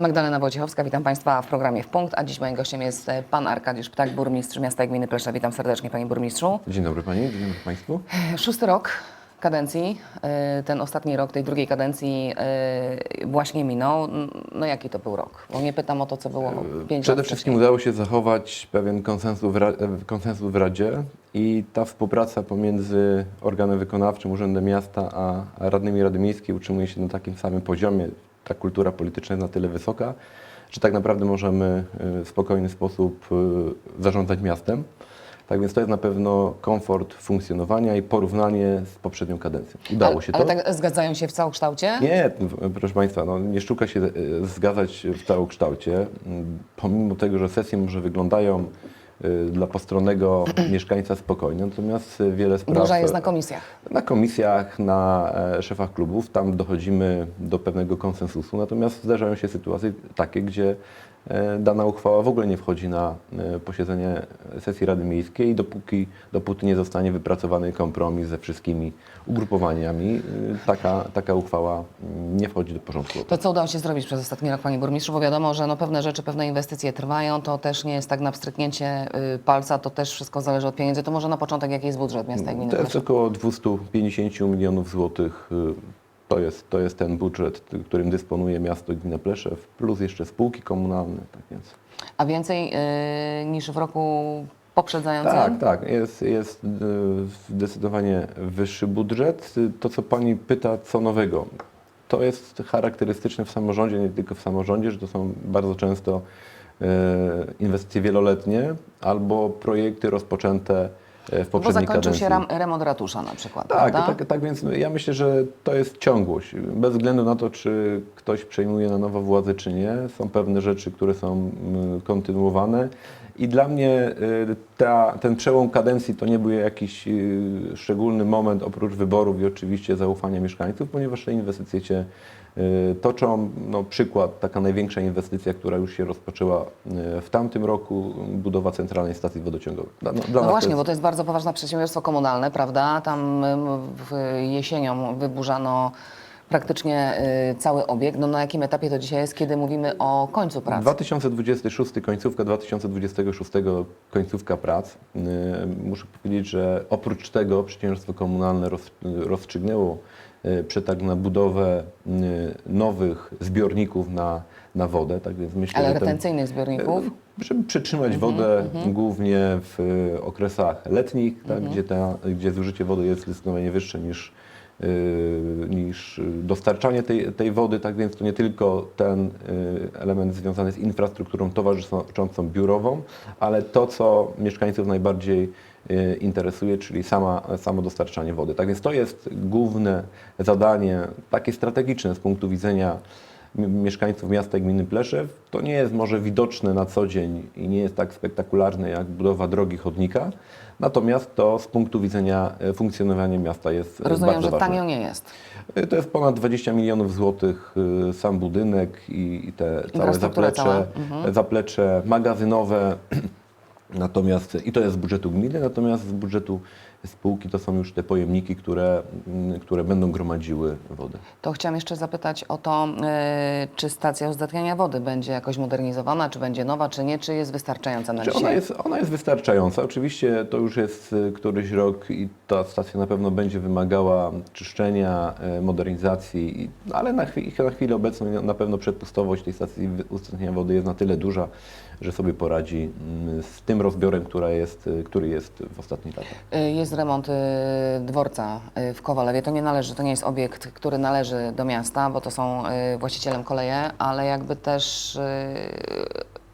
Magdalena Wojciechowska, witam Państwa w programie W Punkt, a dziś moim gościem jest e, Pan Arkadiusz Ptak, burmistrz miasta i gminy Plesza. Witam serdecznie Panie Burmistrzu. Dzień dobry Pani, dzień dobry Państwu. Szósty rok kadencji, e, ten ostatni rok tej drugiej kadencji e, właśnie minął. No jaki to był rok? Bo nie pytam o to, co było pięć Przede wszystkim udało się zachować pewien konsensus w, konsensus w Radzie i ta współpraca pomiędzy organem wykonawczym, Urzędem Miasta, a radnymi Rady Miejskiej utrzymuje się na takim samym poziomie. Ta kultura polityczna jest na tyle wysoka, że tak naprawdę możemy e, w spokojny sposób e, zarządzać miastem. Tak więc to jest na pewno komfort funkcjonowania i porównanie z poprzednią kadencją. Udało ale, się to. ale tak zgadzają się w całokształcie? Nie, proszę Państwa, no, nie sztuka się e, zgadzać w całokształcie. Mm, Pomimo tego, że sesje może wyglądają dla postronnego mieszkańca spokojnie, natomiast e, wiele spraw... Burza jest na komisjach. Na komisjach, na e, szefach klubów, tam dochodzimy do pewnego konsensusu, natomiast zdarzają się sytuacje takie, gdzie dana uchwała w ogóle nie wchodzi na e, posiedzenie sesji Rady Miejskiej, dopóki, dopóty nie zostanie wypracowany kompromis ze wszystkimi ugrupowaniami, e, taka, taka uchwała mm, nie wchodzi do porządku. To co udało się zrobić przez ostatni rok, Panie Burmistrzu? Bo wiadomo, że no pewne rzeczy, pewne inwestycje trwają, to też nie jest tak na pstryknięcie y, palca, to też wszystko zależy od pieniędzy. To może na początek jaki jest budżet miasta i gminy To jest około 250 milionów złotych. To jest, to jest ten budżet, którym dysponuje miasto gmina Pleszew, plus jeszcze spółki komunalne. Tak więc. A więcej y, niż w roku poprzedzającym? Tak, tak. Jest, jest y, zdecydowanie wyższy budżet. To, co Pani pyta, co nowego, to jest charakterystyczne w samorządzie, nie tylko w samorządzie, że to są bardzo często y, inwestycje wieloletnie albo projekty rozpoczęte y, w Bo poprzedniej zakończył kadencji. się ram, remont ratusza na przykład, Tak, prawda? tak, tak więc ja myślę, że to jest ciągłość. Bez względu na to, czy ktoś przejmuje na nowo władzę, czy nie, są pewne rzeczy, które są mm, kontynuowane. I dla mnie y, ta, ten przełom kadencji to nie był jakiś y, szczególny moment oprócz wyborów i oczywiście zaufania mieszkańców, ponieważ te inwestycje się toczą. No, przykład, taka największa inwestycja, która już się rozpoczęła y, w tamtym roku, budowa centralnej stacji wodociągowej. Dla, no, dla No nas to właśnie, jest- bo to jest bardzo poważne przedsiębiorstwo komunalne, prawda? Tam jesienią wyburzano praktycznie y, cały obiekt. No na jakim etapie to dzisiaj jest, kiedy mówimy o końcu pracy? 2026 końcówka 2026 końcówka prac. Muszę powiedzieć, że oprócz tego przedsiębiorstwo komunalne roz, rozstrzygnęło przetarg na budowę yy, nowych zbiorników na, na wodę. Tak więc myślę, Ale że ten- retencyjnych zbiorników? Żeby przytrzymać wodę głównie w y, okresach letnich, tak, gdzie, ta, gdzie zużycie wody jest zdecydowanie wyższe niż, y, niż y, dostarczanie tej, tej wody, tak więc to nie tylko ten y, element związany z infrastrukturą towarzyszącą biurową, ale to, co mieszkańców najbardziej y, interesuje, czyli sama, samo dostarczanie wody. Tak więc to jest główne zadanie, takie strategiczne z punktu widzenia mieszkańców miasta i gminy Pleszew. To nie jest może widoczne na co dzień i nie jest tak spektakularne jak budowa drogi chodnika, natomiast to z punktu widzenia e, funkcjonowania miasta jest Rozumiem, bardzo że ważne. tanio nie jest. E, To jest ponad 20 milionów złotych e, sam budynek i, i te całe zaplecze, cała. Mhm. zaplecze magazynowe. Natomiast i to jest z budżetu gminy, natomiast z budżetu spółki to są już te pojemniki, które, m, które będą gromadziły wodę. To chciałam jeszcze zapytać o to, y, czy stacja uzdatniania wody będzie jakoś modernizowana, czy będzie nowa, czy nie, czy jest wystarczająca na Czy ona dzisiaj? jest, ona jest wystarczająca. Oczywiście to już jest y, któryś rok i ta stacja na pewno będzie wymagała czyszczenia, y, modernizacji, ale na, chwi, na chwilę obecną na pewno przepustowość tej stacji uzdatniania wody jest na tyle duża, że sobie poradzi mm, z tym rozbiorem, która jest, y, który jest w ostatnich latach. Y, Jest remont y, dworca w Kowalewie. To nie należy, to nie jest obiekt, który należy do miasta, bo to są właścicielem koleje, ale jakby też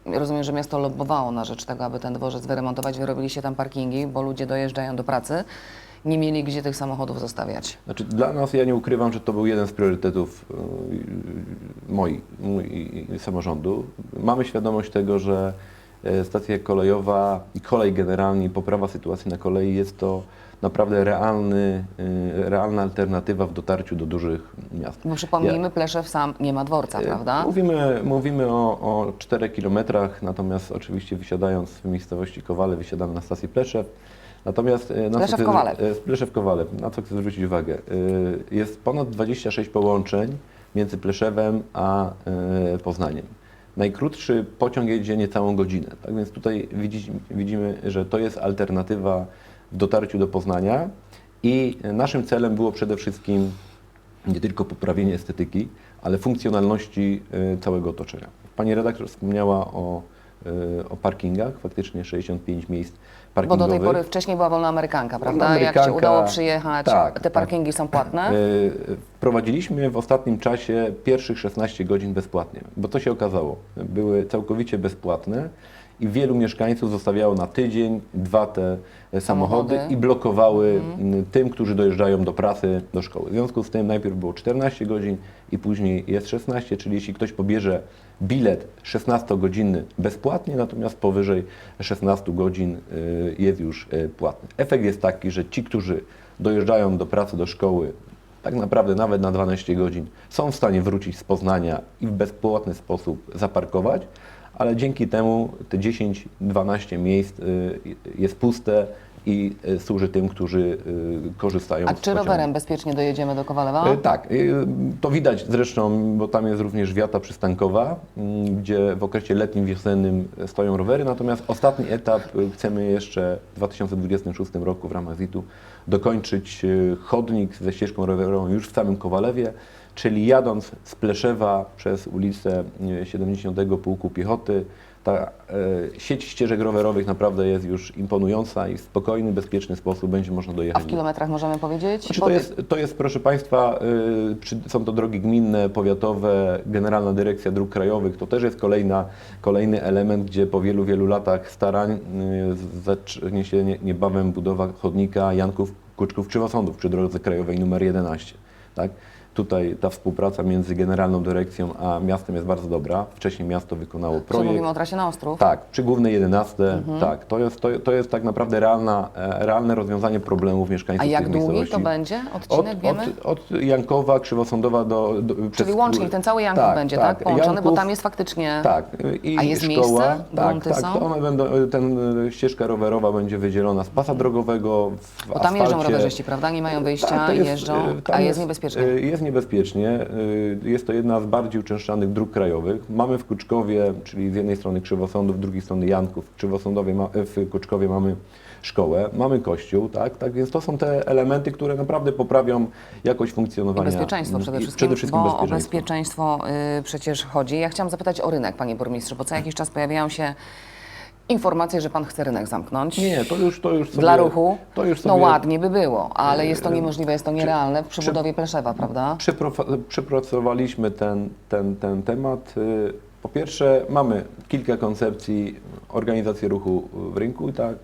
rozumiem, że miasto lobbowało na rzecz tego, aby ten dworzec wyremontować. Wyrobili się tam parkingi, bo ludzie dojeżdżają do pracy. Nie mieli gdzie tych samochodów zostawiać. Znaczy, dla nas, ja nie ukrywam, że to był jeden z priorytetów y, moi, mój samorządu. Mamy świadomość tego, że e, stacja kolejowa i kolej generalnie, poprawa sytuacji na kolei jest to naprawdę realny, y, realna alternatywa w dotarciu do dużych miast. Bo przypomnijmy, Pleszew sam nie ma dworca, E, prawda? Mówimy, mówimy o, o 4 kilometrach, natomiast oczywiście wysiadając w miejscowości Kowale, wysiadamy na stacji Pleszew. Natomiast e, na co Pleszew chcę- Kowalew. Pleszew Kowalew, na co chcę zwrócić uwagę. Jest ponad 26 połączeń między Pleszewem a Poznaniem. Najkrótszy pociąg jedzie niecałą godzinę. Tak więc tutaj widzi, widzimy, że to jest alternatywa w dotarciu do Poznania i naszym celem było przede wszystkim nie tylko poprawienie estetyki, ale funkcjonalności e, całego otoczenia. Pani redaktor wspomniała o, e, o parkingach, faktycznie 65 miejsc Bo do tej pory wcześniej była wolna amerykanka, prawda? Wolna Jak się amerykanka, udało przyjechać, tak, te tak. parkingi są płatne. E, Wprowadziliśmy w ostatnim czasie pierwszych 16 godzin bezpłatnie, bo co się okazało? Były całkowicie bezpłatne i wielu mieszkańców zostawiało na tydzień, dwa te e, samochody, Samochody. i blokowały m, tym, którzy dojeżdżają do pracy, do szkoły. W związku z tym najpierw było 14 godzin i później jest 16, czyli jeśli ktoś pobierze bilet 16-godzinny bezpłatnie, natomiast powyżej 16 godzin y, jest już y, płatny. Efekt jest taki, że ci, którzy dojeżdżają do pracy, do szkoły, tak naprawdę nawet na 12 godzin, są w stanie wrócić z Poznania i w bezpłatny sposób zaparkować, ale dzięki temu te 10-12 miejsc y, jest puste i y, służy tym, którzy y, korzystają A z czy pociągu. rowerem bezpiecznie dojedziemy do Kowalewa? Tak, to widać zresztą, bo tam jest również wiata przystankowa, gdzie w okresie letnim, wiosennym stoją rowery, natomiast ostatni etap chcemy jeszcze w 2026 roku w ramach ZIT-u dokończyć chodnik ze ścieżką rowerową już w samym Kowalewie, czyli jadąc z Pleszewa przez ulicę e, 70 Pułku Piechoty, ta e, sieć ścieżek rowerowych naprawdę jest już imponująca i w spokojny, bezpieczny sposób będzie można A dojechać. w do- kilometrach możemy powiedzieć? znaczy, to, jest, to jest, proszę Państwa, y, są to drogi gminne, powiatowe, Generalna Dyrekcja Dróg Krajowych. To też jest kolejna, kolejny element, gdzie po wielu, wielu latach starań y, zacznie się nie- niebawem budowa chodnika Janków Kuczków Krzywosądów przy drodze krajowej numer 11. Tak? Tutaj ta współpraca między Generalną Dyrekcją a miastem jest bardzo dobra. Wcześniej miasto wykonało projekt. mówimy o trasie na Ostrów? Tak, przy głównej 11, Mhm. tak, to jest, to, to jest tak naprawdę realna, e, realne rozwiązanie problemów mieszkańców A jak długi to będzie Od, odcinek, wiemy? od, od Jankowa, Krzywosądowa do... do Czyli łącznik, ten cały Janków będzie, tak? Połączony, bo tam jest faktycznie... Tak. I A jest szkoła, miejsce? Tak, tak. są? To one będą, ten e, ścieżka rowerowa będzie wydzielona z pasa drogowego w Bo tam jeżdżą asfalcie. rowerzyści, prawda? Nie mają wyjścia, Tak, jest, jeżdżą, e, a jest niebezpiecznie. e, Jest niebezpiecznie. e, Jest to jedna z bardziej uczęszczanych dróg krajowych. Mamy w Kuczkowie, czyli z jednej strony Krzywosądów, z drugiej strony Janków. W, Krzywosądowie ma, w Kuczkowie mamy szkołę, mamy kościół, tak? tak? Więc to są te elementy, które naprawdę poprawią jakość I funkcjonowania. bezpieczeństwo przede i wszystkim, przede wszystkim bo o bezpieczeństwo. bezpieczeństwo y, przecież chodzi. Ja chciałam zapytać o rynek, panie burmistrzu, bo co jakiś czas pojawiają się informacje, że pan chce rynek zamknąć. Nie, to już, to już sobie, Dla ruchu? To już No sobie ładnie by było, ale jest to niemożliwe, jest to nierealne w przebudowie Pleszewa, prawda? Przeprofa- Przepracowaliśmy ten, ten, ten temat. Y, Po pierwsze, mamy kilka koncepcji organizacji ruchu w rynku i tak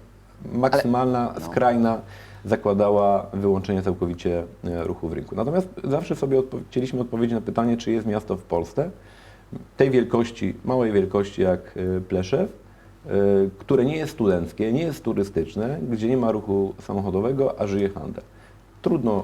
maksymalna, skrajna zakładała wyłączenie całkowicie e, ruchu w rynku. Natomiast zawsze sobie odpo- chcieliśmy odpowiedzieć na pytanie, czy jest miasto w Polsce tej wielkości, małej wielkości jak e, Pleszew, które nie jest studenckie, nie jest turystyczne, gdzie nie ma ruchu samochodowego, a żyje handel. Trudno,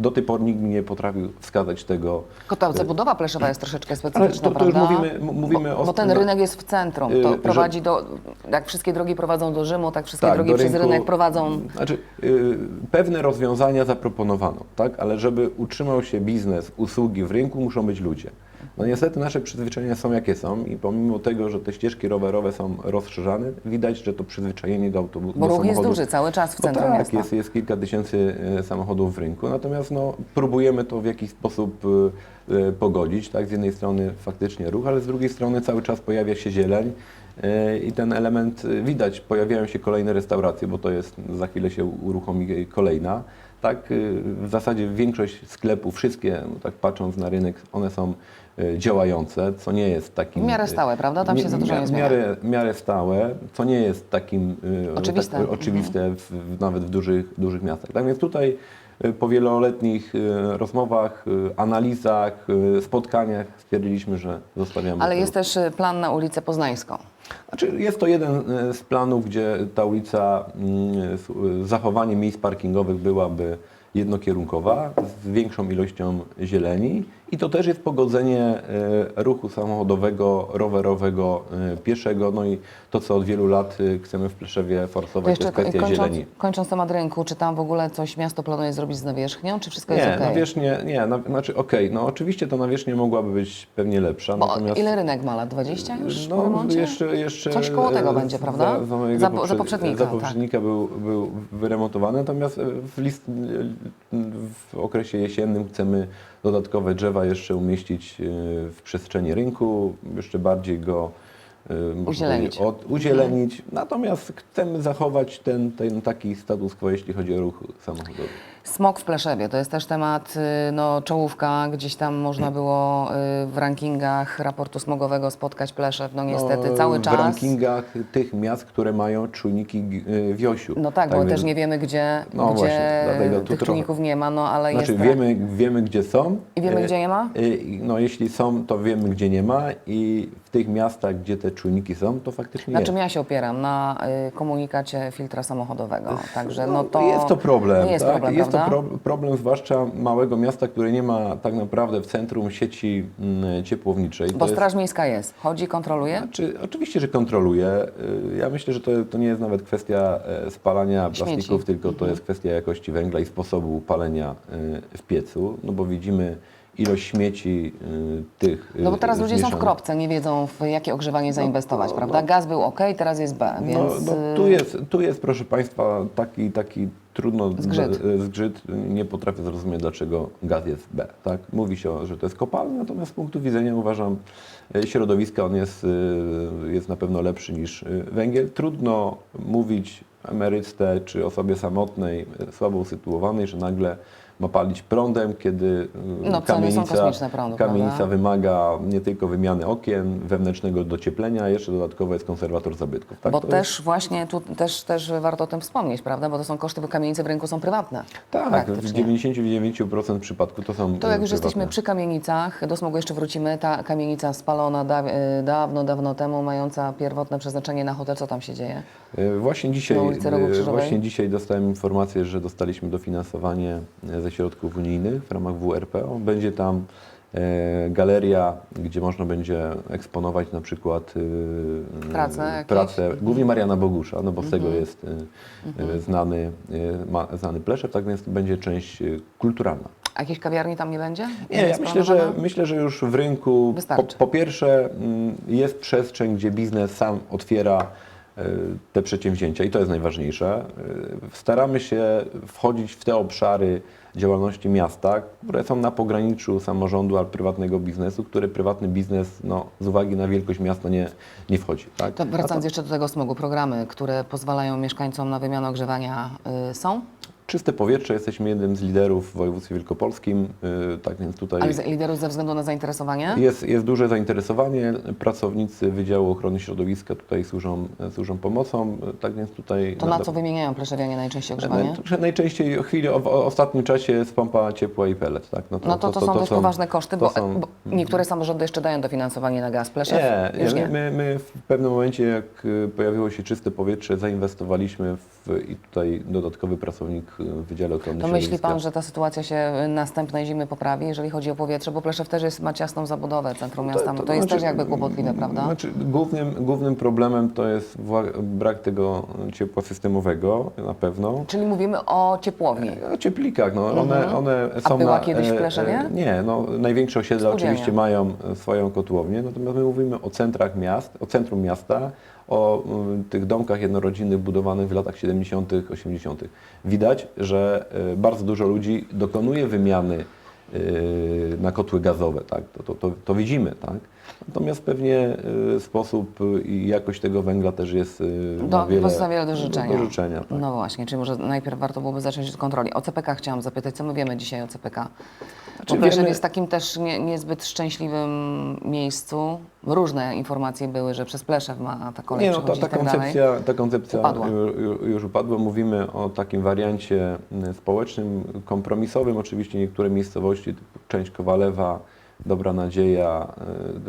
do tej pory nikt mi nie potrafił wskazać tego. Tylko ta zabudowa Pleszewa jest troszeczkę specyficzna, to, to prawda? mówimy, mówimy bo, o... bo ten rynek jest w centrum, Y, to że- prowadzi do, jak wszystkie drogi prowadzą do Rzymu, tak wszystkie Tak, drogi przez rynku- rynek prowadzą Znaczy, y, pewne rozwiązania zaproponowano, tak? ale żeby utrzymał się biznes, usługi w rynku, muszą być ludzie. No niestety nasze przyzwyczajenia są jakie są i pomimo tego, że te ścieżki rowerowe są rozszerzane, widać, że to przyzwyczajenie do autobusu. Bo ruch jest duży cały czas w No centrum tak, miasta. jest, jest kilka tysięcy e, samochodów w rynku, natomiast no, próbujemy to w jakiś sposób e, e, pogodzić. Tak? Z jednej strony faktycznie ruch, ale z drugiej strony cały czas pojawia się zieleń i ten element widać. Pojawiają się kolejne restauracje, bo to jest, za chwilę się uruchomi kolejna. Tak, w zasadzie większość sklepów, wszystkie, no tak patrząc na rynek, one są działające, co nie jest takim... W miarę stałe, prawda? Tam się za dużo nie zmienia. miarę, w miarę stałe, co nie jest takim Oczywiste. Tak, oczywiste w, w, nawet w dużych, dużych miastach. Tak więc tutaj y, po wieloletnich y, rozmowach, y, analizach, y, spotkaniach stwierdziliśmy, że zostawiamy. Ale jest też y, plan na ulicę Poznańską. Znaczy, jest to jeden y, z planów, gdzie ta ulica mm, y, zachowanie miejsc parkingowych byłaby jednokierunkowa z większą ilością zieleni i to też jest pogodzenie e, ruchu samochodowego, rowerowego, e, pieszego, no i to, co od wielu lat e, chcemy w Pleszewie forsować, to jest kwestia kończąc, zieleni. kończąc temat rynku, czy tam w ogóle coś miasto planuje zrobić z nawierzchnią, czy wszystko jest Nie, okej? nawierzchnie, nie, na, znaczy okej, no oczywiście to nawierzchnia mogłaby być pewnie lepsza, Bo natomiast... ile rynek ma lat? 20 już po No, remoncie? jeszcze, jeszcze Coś koło tego będzie, prawda? Za, za, Za- za poprzed- poprzednika, Za tak. poprzednika był, był wyremontowany, natomiast w, list, w okresie jesiennym chcemy dodatkowe drzewa jeszcze umieścić e, w przestrzeni rynku, jeszcze bardziej go Uzielenić. powiedzieć, Od, uzielenić. Natomiast chcemy zachować ten, ten taki status quo, jeśli chodzi o ruch samochodowy. Smog w Pleszewie to jest też temat, y, no, czołówka, gdzieś tam można było y, w rankingach raportu smogowego spotkać Pleszew, no niestety No, cały W czas. rankingach tych miast, które mają czujniki Wiosiu. No tak, bo więc- też nie wiemy, gdzie, No gdzie właśnie, tych czynników nie ma, no ale Znaczy jest... wiemy, wiemy gdzie są. I wiemy, gdzie nie ma? No jeśli są, to wiemy gdzie nie ma i w tych miastach, gdzie te czujniki są, to faktycznie Na jest. czym ja się opieram? Na y, komunikacie filtra samochodowego. Także no to... jest to problem. No jest tak? problem, jest to prawda? pro, problem zwłaszcza małego miasta, które nie ma tak naprawdę w centrum sieci mm, ciepłowniczej. Bo To jest- Straż Miejska jest. Chodzi, kontroluje? Znaczy, oczywiście, że kontroluje. Y, Ja myślę, że to, to nie jest nawet kwestia e, spalania Śmieci. plastików, tylko Mhm. to jest kwestia jakości węgla i sposobu palenia y, w piecu, no bo widzimy ilość śmieci y, tych No bo teraz y, ludzie są w zmieszanych. kropce, nie wiedzą w jakie ogrzewanie zainwestować, no, prawda? no. Gaz był ok, teraz jest B, No, więc... no, y, tu, jest, tu jest, proszę Państwa, taki, taki trudno Zgrzyt. e, zgrzyt. Nie potrafię zrozumieć, dlaczego gaz jest B. Tak? Mówi się, że to jest kopalnia, natomiast z punktu widzenia uważam e, środowiska on jest, e, jest na pewno lepszy niż e, węgiel. Trudno mówić emeryce czy osobie samotnej, e, słabo usytuowanej, że nagle ma palić prądem, kiedy e, No, kosmiczne prądu, kamienica wymaga nie tylko wymiany okien, wewnętrznego docieplenia, jeszcze dodatkowo jest konserwator zabytków. Tak? Bo To też właśnie tu też, też warto o tym wspomnieć, prawda? Bo to są koszty, bo kamienice w rynku są prywatne. Tak, w praktycznie. 99% przypadków to są To jak e, już jesteśmy przy kamienicach, do smogu jeszcze wrócimy. Ta kamienica spalona da, y, dawno, dawno temu, mająca pierwotne przeznaczenie na hotel, co tam się dzieje? E, Właśnie dzisiaj, e, właśnie dzisiaj dostałem informację, że dostaliśmy dofinansowanie e, ze środków unijnych w ramach WRPO. Będzie tam e, galeria, gdzie można będzie eksponować na przykład e, jakieś? pracę, głównie Mariana Bogusza, no bo z Mhm. tego jest e, e, znany, znany Pleszew, tak więc będzie część kulturalna. A jakiejś kawiarni tam nie będzie? Nie, ja jest myślę, że, myślę, że już w rynku po, po pierwsze mm, jest przestrzeń, gdzie biznes sam otwiera te przedsięwzięcia i to jest najważniejsze. Staramy się wchodzić w te obszary działalności miasta, które są na pograniczu samorządu, a prywatnego biznesu, który prywatny biznes no, z uwagi na wielkość miasta nie, nie wchodzi. Tak? To wracając jeszcze do tego smogu, programy, które pozwalają mieszkańcom na wymianę ogrzewania y, są, Czyste powietrze, jesteśmy jednym z liderów w województwie wielkopolskim, e, tak więc tutaj... ale z- liderów ze względu na zainteresowanie? Jest, jest duże zainteresowanie. Pracownicy Wydziału Ochrony Środowiska tutaj służą, służą pomocą. Tak więc tutaj. To na co wymieniają pleszewianie najczęściej No, ogrzewanie? najczęściej w chwili, w ostatnim czasie jest pompa ciepła i pelet. Tak? No to, to, są dość poważne koszty, to bo, są- bo niektóre samorządy jeszcze dają dofinansowanie na gaz. Pleszew Nie, już nie, nie. My, my w pewnym momencie, jak y, pojawiło się czyste powietrze, zainwestowaliśmy w, i tutaj dodatkowy pracownik Wydziale Ochrony To myśli Pan, że ta sytuacja się następnej zimy poprawi, jeżeli chodzi o powietrze? Bo Pleszew też jest, ma ciasną zabudowę centrum miasta. To, to jest znaczy, też jakby kłopotliwe, prawda? Znaczy, głównym, głównym problemem to jest brak tego ciepła systemowego na pewno. Czyli mówimy o ciepłowni. O cieplikach, no, one, one Mhm. A są była na, kiedyś w Pleszewie? nie, no, największe osiedla Spółdzielnia. oczywiście mają e, swoją kotłownię, natomiast my mówimy o centrach miast, o centrum miasta, o mm, tych domkach jednorodzinnych budowanych w latach 70., 80. Widać, że e, bardzo dużo ludzi dokonuje wymiany e, na kotły gazowe, tak? to, to, to, to widzimy. Tak? Natomiast pewnie e, sposób i jakość tego węgla też jest Do, wiele, wiele do życzenia. Do, życzenia tak. No właśnie, czyli może najpierw warto byłoby zacząć od kontroli. O CPK chciałam zapytać, co my wiemy dzisiaj o CPK? Znaczy Bo wiemy- jest w takim też nie, niezbyt szczęśliwym miejscu. Różne informacje były, że przez Pleszew ma ta kolej Nie, no ta, ta tak dalej. koncepcja, ta koncepcja Upadła. ju- ju- już upadła. Mówimy o takim wariancie społecznym, kompromisowym. Oczywiście niektóre miejscowości, część Kowalewa, Dobra Nadzieja,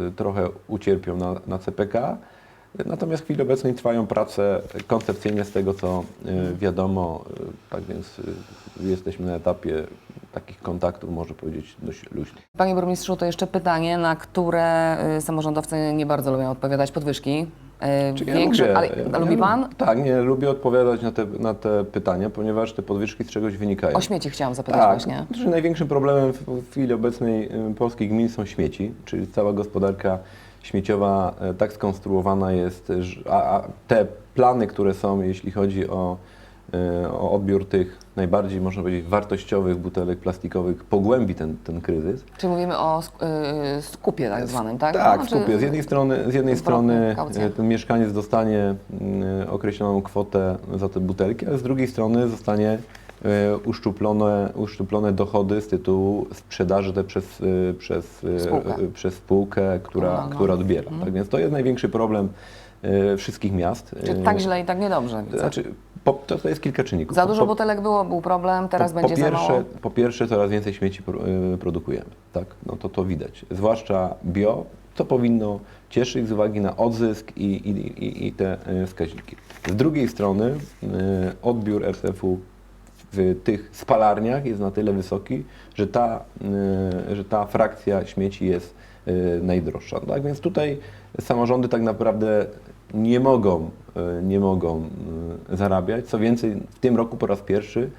y, trochę ucierpią na, na CPK. Natomiast w chwili obecnej trwają prace koncepcyjne z tego, co y, wiadomo, y, tak więc jesteśmy na etapie takich kontaktów, można powiedzieć, dość luźnych. Panie burmistrzu, to jeszcze pytanie, na które y, samorządowcy nie bardzo lubią odpowiadać. Podwyżki. Y, Czy ja Większe, lubię- ale, ja- lubi pan? Tak, nie, lubię odpowiadać na te, na te pytania, ponieważ te podwyżki z czegoś wynikają. O śmieci chciałam zapytać Tak, właśnie. że największym problemem w, chwili obecnej y, polskich gmin są śmieci, czyli cała gospodarka śmieciowa tak skonstruowana jest, a, a te plany, które są, jeśli chodzi o, o odbiór tych najbardziej, można powiedzieć, wartościowych butelek plastikowych, pogłębi ten, ten kryzys. Czy mówimy o sk- y, skupie tak zwanym, tak? Tak, No, skupie. Z jednej strony, z jednej strony e, ten mieszkaniec dostanie mm, określoną kwotę za te butelki, ale z drugiej strony zostanie e, uszczuplone, uszczuplone dochody z tytułu sprzedaży te przez, przez, Spółkę. przez spółkę, która, No, no. która odbiera. Tak więc to jest największy problem wszystkich miast. Czy tak źle i tak niedobrze? widzę. Znaczy, po, to, to jest kilka czynników. Za dużo Po- butelek było, był problem, teraz po, będzie po pierwsze, za mało. Po pierwsze, coraz więcej śmieci y, produkujemy, tak? No to to widać. Zwłaszcza bio, to powinno cieszyć z uwagi na odzysk i, i, i, i te y, wskaźniki. Z drugiej strony y, odbiór RCF-u w tych spalarniach jest na tyle wysoki, że ta, że ta frakcja śmieci jest najdroższa. Tak więc tutaj samorządy tak naprawdę nie mogą, y, nie mogą y, zarabiać. Co więcej, w tym roku po raz pierwszy,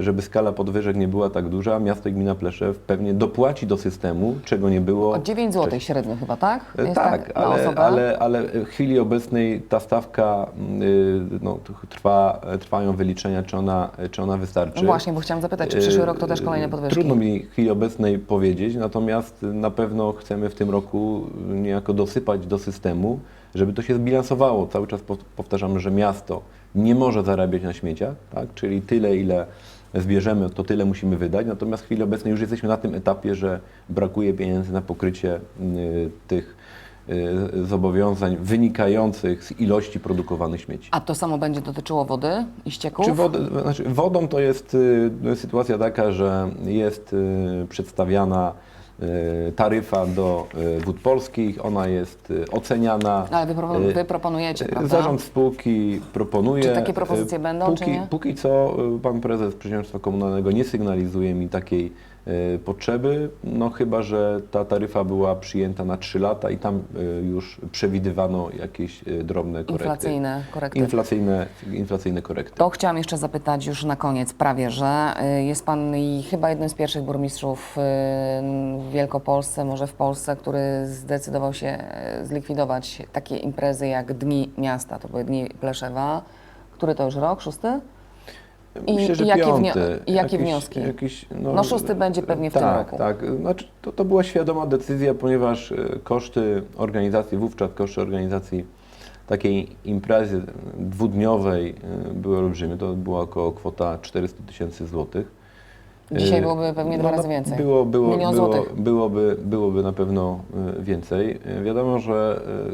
żeby skala podwyżek nie była tak duża, miasto i gmina Pleszew pewnie dopłaci do systemu, czego nie było. O 9 zł średnio chyba, tak? E, Jest Tak, na ale, ale, ale w chwili obecnej ta stawka, y, no, trwa, trwają wyliczenia, czy ona, czy ona wystarczy. No właśnie, bo chciałam zapytać, czy przyszły rok to też kolejne podwyżki? Trudno mi w chwili obecnej powiedzieć, natomiast na pewno chcemy w tym roku niejako dosypać do systemu, żeby to się zbilansowało. Cały czas pow- powtarzamy, że miasto nie może zarabiać na śmieciach, tak? czyli tyle, ile zbierzemy, to tyle musimy wydać. Natomiast w chwili obecnej już jesteśmy na tym etapie, że brakuje pieniędzy na pokrycie y, tych y, zobowiązań wynikających z ilości produkowanych śmieci. A to samo będzie dotyczyło wody i ścieków? Czy wodę, znaczy wodą to jest y, sytuacja taka, że jest przedstawiana taryfa do y, wód polskich, ona jest y, oceniana. Ale wy, y, wy proponujecie, y, prawda? Zarząd spółki proponuje. Czy takie propozycje y, będą, póki, czy nie? Póki co y, pan prezes przedsiębiorstwa komunalnego nie sygnalizuje mi takiej y, potrzeby, no chyba, że ta taryfa była przyjęta na 3 lata i tam y, już przewidywano jakieś y, drobne korekty. Inflacyjne korekty. Inflacyjne, inflacyjne korekty. To chciałam jeszcze zapytać już na koniec, prawie że y, jest Pan i chyba jednym z pierwszych burmistrzów y, w Wielkopolsce, może w Polsce, który zdecydował się y, zlikwidować takie imprezy jak Dni Miasta, to były Dni Pleszewa. Który to już rok? Szósty? I- Myślę, że i jakie piąty. wnio- i jakie Jakiś- wnioski? Jakiś, No, szósty będzie pewnie w tym tak, roku. Tak, znaczy, to, to była świadoma decyzja, ponieważ e, koszty organizacji, wówczas koszty organizacji takiej imprezy dwudniowej e, były olbrzymie. To była około kwota 400 tysięcy złotych. Dzisiaj E, byłoby pewnie dwa no, razy no, więcej. Było, było, Milion było, złotych. byłoby, byłoby na pewno e, więcej. E, Wiadomo, że e,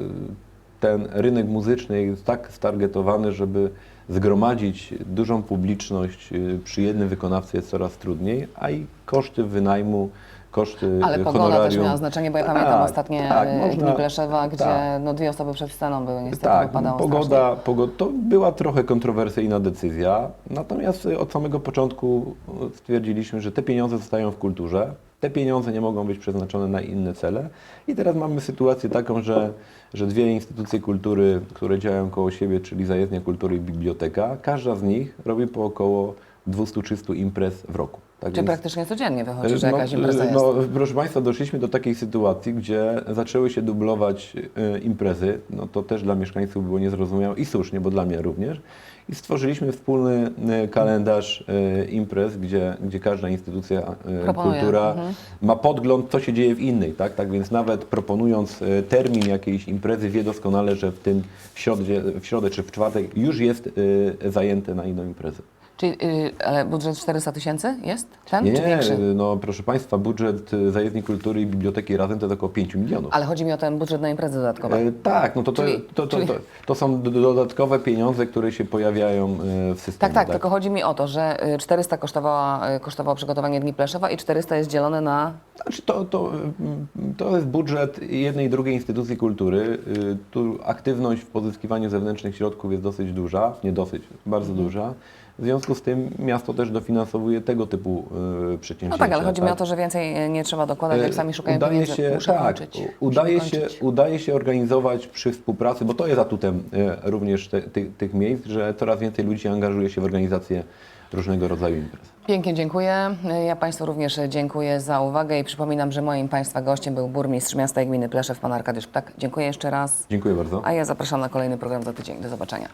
ten rynek muzyczny jest tak stargetowany, żeby zgromadzić dużą publiczność e, przy jednym wykonawcy jest coraz trudniej, a i koszty wynajmu, koszty Ale e, pogoda też honorarium. miała znaczenie, bo ja Tak, pamiętam ostatnie tak, y, można- Dni Pleszewa, gdzie tak. no, dwie osoby przed sceną były, niestety Tak, pogoda, pogoda, to była trochę kontrowersyjna decyzja, natomiast y, od samego początku y, stwierdziliśmy, że te pieniądze zostają w kulturze, te pieniądze nie mogą być przeznaczone na inne cele i teraz mamy sytuację taką, że, że dwie instytucje kultury, które działają koło siebie, czyli Zajezdnia Kultury i Biblioteka, każda z nich robi po około 200-300 imprez w roku. Tak Czy praktycznie codziennie wychodzi, że jakaś no, impreza jest? no, proszę Państwa, doszliśmy do takiej sytuacji, gdzie zaczęły się dublować e, imprezy. No to też dla mieszkańców było niezrozumiałe i słusznie, bo dla mnie również. I stworzyliśmy wspólny e, kalendarz e, imprez, gdzie, gdzie każda instytucja Proponuje, kultura mhm. ma podgląd, co się dzieje w innej. Tak? tak więc nawet proponując e, termin jakiejś imprezy, wie doskonale, że w tym w środę, w środę czy w czwartek już jest e, zajęte na inną imprezę. Czyli, y, ale budżet 400 tysięcy jest ten, Nie, czy większy? no proszę Państwa, budżet y, zajezdni kultury i biblioteki razem to jest około 5 milionów. Ale chodzi mi o ten budżet na imprezy dodatkowe. E, tak, no to, to, Czyli- to, to, czyli- to, to są dodatkowe pieniądze, które się pojawiają e, w systemie. Tak, tak, tylko chodzi mi o to, że y, 400 kosztowała, y, kosztowało przygotowanie Dni Pleszewa i 400 jest dzielone na... Znaczy to, to, mm, to jest budżet jednej i drugiej instytucji kultury. Y, Tu aktywność w pozyskiwaniu zewnętrznych środków jest dosyć duża, nie dosyć, bardzo Mhm. duża. W związku z tym miasto też dofinansowuje tego typu y, No przedsięwzięcia. tak, ale chodzi mi o to, że więcej y, nie trzeba dokładać, jak sami szukają udaje pieniędzy. się, Muszę tak, kończyć. u- Muszę Udaje się, kończyć. udaje się organizować przy współpracy, bo to jest atutem e, również te, ty, tych miejsc, że coraz więcej ludzi angażuje się w organizację różnego rodzaju imprez. Pięknie dziękuję. Ja Państwu również dziękuję za uwagę i przypominam, że moim Państwa gościem był burmistrz miasta i gminy Pleszew, pan Arkadiusz Ptak. Dziękuję jeszcze raz, Dziękuję bardzo. a ja zapraszam na kolejny program za tydzień. Do zobaczenia.